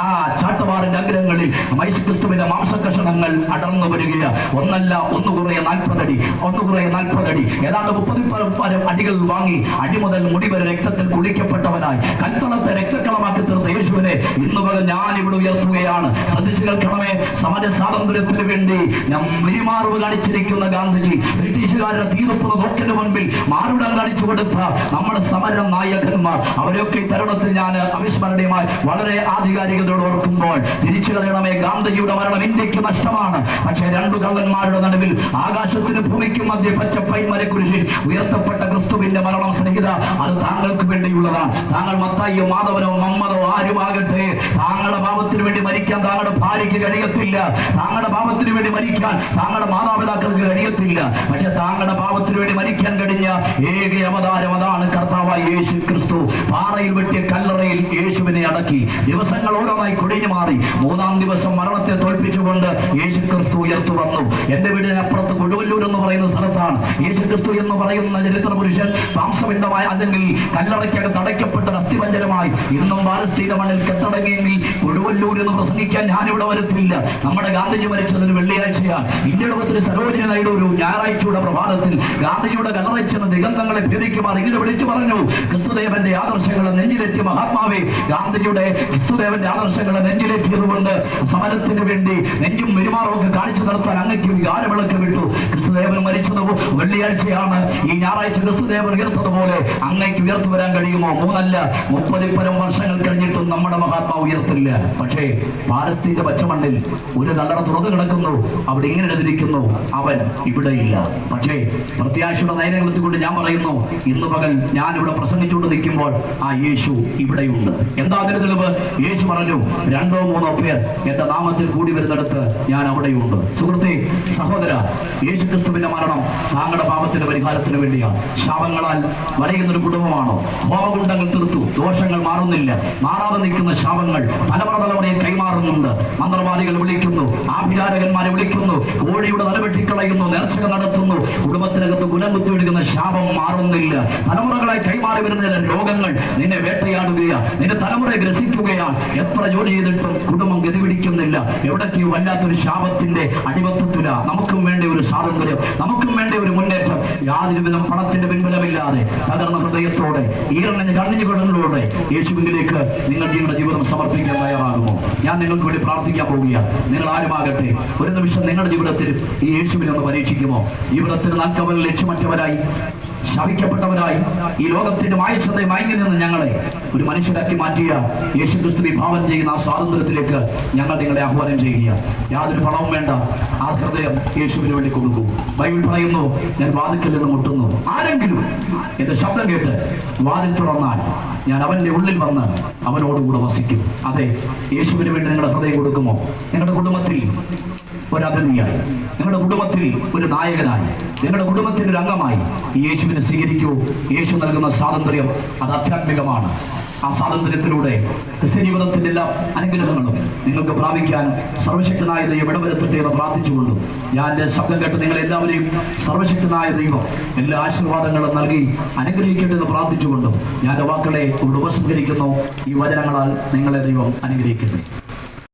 ആ ചാട്ടവാറിന്റെ അഗ്രഹങ്ങളിൽ മൈസുക്രിസ്തുവിന്റെ മാംസകഷണങ്ങൾ അടർന്നു വരിക ഒന്നല്ല ഒന്ന് കുറേ നാൽപ്പതടി ഒന്ന് കുറേ നാൽപ്പതടി ഏതാണ്ട് മുപ്പതി പരം അടികൾ വാങ്ങി അടി മുതൽ മുടി വരെ രക്തത്തിൽ കുളിക്കപ്പെട്ടവനായി. കൽത്തളത്തെ രക്തക്കളമാക്കി തീർത്ത യേശുവിനെ ഇന്ന് മുതൽ ഞാൻ ഇവിടെ ഉയർത്തുകയാണ്. ശ്രദ്ധിച്ചു കേൾക്കണമേ സമര സ്വാതന്ത്ര്യത്തിന് വേണ്ടി ഞാൻ വിരിമാറിവ് കാണിച്ചിരിക്കുന്ന ഗാന്ധിജി ബ്രിട്ടീഷുകാരുടെ തീർപ്പ് നോക്കിന് മുൻപിൽ മാറുടം കാണിച്ചു കൊടുത്ത നമ്മുടെ സമര നായകന്മാർ അവരെയൊക്കെ തരുണത്തിൽ ഞാൻ അവിസ്മരണീയമായി വളരെ ആധികാരികതയോട് ഓർക്കുമ്പോൾ തിരിച്ചു കളയണമേ ഗാന്ധിജിയുടെ മരണം ഇന്ത്യയ്ക്ക് നഷ്ടമാണ്. പക്ഷേ രണ്ടു കള്ളന്മാരുടെ നടുവിൽ ആകാശത്തിന് ഭൂമിക്കും മധ്യ പച്ച പൈമരെ കുരിശിൽ ഉയർത്തപ്പെട്ട ക്രിസ്തുവിന്റെ മരണം സ്നേഹിത അത് താങ്കൾക്ക് വേണ്ടിയുള്ളതാണ്. താങ്കൾ മത്തായിയോ മാധവനോ മമ്മതോ ആരുമാകട്ടെ താങ്കളുടെ പാപത്തിന് വേണ്ടി മരിക്കാൻ താങ്കളുടെ ഭാര്യയ്ക്ക് കഴിയത്തില്ല. താങ്കളുടെ പാപത്തിന് വേണ്ടി മരിക്കാൻ താങ്കളുടെ മാതാപിതാക്കൾക്ക് കഴിയത്തില്ല. പക്ഷെ താങ്കളുടെ പാപത്തിന് വേണ്ടി മരിക്കാൻ കഴിഞ്ഞ ഏക അവതാരം അതാണ് കർത്താവായ യേശു ക്രിസ്തു പാറയിൽ വെട്ടിയ കല്ലറയിൽ യേശുവിനെ അടക്കി ദിവസങ്ങൾ ഓരോന്നായി കുടിഞ്ഞു മാറി. മൂന്നാം ദിവസം മരണത്തെ തോൽപ്പിച്ചുകൊണ്ട് യേശു ക്രിസ്തു ഉയർത്തു വന്നു എന്റെ വീടിനപ്പുറത്ത് കൊടുവല്ലൂർ എന്ന് പറയുന്ന സ്ഥലത്താണ്. യേശു ക്രിസ്തു എന്ന് പറയുന്ന ചരിത്ര പുരുഷൻ മാംസപിണ്ഡമായ അല്ലെങ്കിൽ കല്ലറയ്ക്കകത്ത് അടയ്ക്കപ്പെട്ട അസ്ഥിപഞ്ചരമായി. ഇന്നും പാലസ്തീന മണ്ണിൽ കെട്ടടങ്ങിയെങ്കിൽ കൊടുവല്ലൂർ എന്ന് പ്രസംഗിക്കാൻ ഞാനിവിടെ വരത്തില്ല. നമ്മുടെ ഗാന്ധിജി മരിച്ചതിന് വെള്ളിയാഴ്ചയാണ്. ഇന്ത്യയുടെ സരോജിനി നായിഡു ഒരു ഞായറാഴ്ചയുടെ പ്രഭാതത്തിൽ ഗാന്ധിജിയുടെ കലറച്ചെന്ന് ദിഗന്ധങ്ങളെ ഭേദിക്കുമാർ ഇങ്ങനെ വിളിച്ചു പറഞ്ഞു. ക്രിസ്തുദേവന്റെ ആദർശങ്ങളെ നെഞ്ചിലെത്തിയ മഹാത്മാവേ ഗാന്ധിജിയുടെ ക്രിസ്തുദേവന്റെ ആദർശങ്ങളെ നെഞ്ചിലെത്തിയതുകൊണ്ട് സമരത്തിന് വേണ്ടി നെഞ്ചും പെരുമാറുമൊക്കെ കാണിച്ചു നിർത്താൻ അങ്ങയ്ക്ക് വികാരവിളക്ക് വിട്ടു. ക്രിസ്തുദേവൻ മരിച്ചത് വെള്ളിയാഴ്ചയാണ്. ഈ ഞായറാഴ്ച ക്രിസ്തുദേവൻ ഉയർത്തതുപോലെ അങ്ങയ്ക്ക് ഉയർത്തു വരാൻ കഴിയുമോ? മൂന്നല്ല മുപ്പതിപ്പരം വർഷങ്ങൾ കഴിഞ്ഞിട്ടും നമ്മുടെ മഹാത്മാവ് ഉയർത്തില്ല. പക്ഷേ പാലസ്തീന്റെ പച്ചമണ്ണിൽ ഒരു കല്ലറ തുറന്നു കിടക്കുന്നു. അവിടെ ഇങ്ങനെ എഴുതിയിരിക്കുന്നു അവൻ ഇവിടെയില്ല പക്ഷേ പ്രത്യാശയുടെ നയനങ്ങളത്തിൽ കൊണ്ട് ഞാൻ പറയുന്നു ഇന്ന് പകൽ ഞാൻ ഇവിടെ പ്രസംഗിച്ചുകൊണ്ട് നിൽക്കുമ്പോൾ ആ യേശു ഇവിടെയുണ്ട്. എന്താ അതിന് തെളിവ്? യേശു പറഞ്ഞു രണ്ടോ മൂന്നോ പേർ എന്റെ നാമത്തിൽ കൂടി വരുന്നിടത്ത് ഞാൻ അവിടെയുണ്ട്. സുഹൃത്തെ സഹോദര യേശു ക്രിസ്തുവിന്റെ മരണം താങ്കളുടെ പാപത്തിന്റെ പരിഹാരത്തിന് വേണ്ടിയാണ്. ശാപങ്ങളാൽ വരയുന്ന ഒരു കുടുംബമാണോ? ഹോമകുണ്ടങ്ങൾ തീർത്തു ദോഷങ്ങൾ മാറുന്നില്ല. മാറാതെ നിൽക്കുന്ന ശാപങ്ങൾ തലമുറ തലമുറയെ കൈമാറുന്നുണ്ട്. മന്ത്രവാദികൾ വിളിക്കുന്നു ആഭിചാരകന്മാരെ വിളിക്കുന്നു കോഴിയുടെ തലവെട്ടിക്കളയുന്നു നേർച്ചകൾ നടത്തുന്നു കുടുംബത്തിനകത്ത് ഗുണം കുത്തിവിടുന്ന ശാപം മാറുന്നില്ല. തലമുറകളായി കൈമാറി വരുന്ന ചില രോഗങ്ങൾ നിന്നെ വേട്ടയാടുകയാ. നിന്റെ തലമുറയെ ഗ്രസിക്കുകയാണ് എത്ര ജോലി ചെയ്തിട്ടും കുടുംബം ഗതിപിടിക്കുന്നില്ല. എവിടേക്കോ വല്ലാത്തൊരു ശാപത്തിന്റെ അടിമത്തത്തില. നമുക്കും വേണ്ട ഒരു സ്വാതന്ത്ര്യം നമുക്കും വേണ്ട ഒരു മുന്നേറ്റം. യാതൊരു വിധം പണത്തിന്റെ പിൻബലമില്ലാതെ തകർന്ന ഹൃദയത്തോടെ ഈറണിഞ്ഞ കണ്ണിഞ്ഞുകൊണ്ടോടെ യേശുവിനിലേക്ക് നിങ്ങൾ നിങ്ങളുടെ ജീവിതം സമർപ്പിക്കാൻ തയ്യാറാകുമോ ഞാൻ നിങ്ങൾക്ക് വേണ്ടി പ്രാർത്ഥിക്കാൻ പോവുകയാണ് നിങ്ങൾ ആരുമാകട്ടെ? ഒരു നിമിഷം നിങ്ങളുടെ ജീവിതത്തിൽ ഈ യേശുവിനെ ഒന്ന് പരീക്ഷിക്കുമോ? ജീവിതത്തിൽ നാൽക്കവൽ ലക്ഷ്യമറ്റവരായി ശവിക്കപ്പെട്ടവരായി ഈ ലോകത്തിന്റെ മായച്ചതയെ മയങ്ങി നിന്ന് ഞങ്ങളെ ഒരു മനുഷ്യരാക്കി മാറ്റിയ യേശു ക്രിസ്തു വിഭാവം ചെയ്യുന്ന ആ സ്വാതന്ത്ര്യത്തിലേക്ക് ഞങ്ങൾ നിങ്ങളെ ആഹ്വാനം ചെയ്യുക യാതൊരു പണവും വേണ്ട. ആ ഹൃദയം യേശുവിന് വേണ്ടി കൊടുക്കൂ. ബൈബിൾ പറയുന്നു ഞാൻ വാതിക്കൽ നിന്ന് മുട്ടുന്നു. ആരെങ്കിലും എന്റെ ശബ്ദം കേട്ട് വാതിൽ തുറന്നാൽ ഞാൻ അവന്റെ ഉള്ളിൽ വന്ന് അവനോടുകൂടെ വസിക്കും. അതെ യേശുവിന് വേണ്ടി നിങ്ങളുടെ ഹൃദയം കൊടുക്കുമോ? നിങ്ങളുടെ കുടുംബത്തിൽ ഒരു അതിഥിയായി നിങ്ങളുടെ കുടുംബത്തിൽ ഒരു നായകനായി. നിങ്ങളുടെ കുടുംബത്തിന്റെ ഒരു അംഗമായി. യേശുവിനെ സ്വീകരിക്കൂ. യേശു നൽകുന്ന സ്വാതന്ത്ര്യം അത് ആധ്യാത്മികമാണ്. ആ സ്വാതന്ത്ര്യത്തിലൂടെ ക്രിസ്ത്യ ജീവിതത്തിന്റെ എല്ലാ അനുഗ്രഹങ്ങളും നിങ്ങൾക്ക് പ്രാപിക്കാൻ സർവശക്തനായ ദൈവം ഇടവരുത്തട്ടെ എന്ന് പ്രാർത്ഥിച്ചുകൊണ്ട് ഞാൻ എന്റെ ശബ്ദം കേട്ട് നിങ്ങൾ എല്ലാവരെയും സർവശക്തനായ ദൈവം എല്ലാ ആശീർവാദങ്ങളും നൽകി അനുഗ്രഹിക്കട്ടെ എന്ന് പ്രാർത്ഥിച്ചുകൊണ്ടും ഞാൻ വാക്കുകളെ ഉപസംഹരിക്കുന്നു. ഈ വചനങ്ങളാൽ നിങ്ങളെ ദൈവം അനുഗ്രഹിക്കട്ടെ.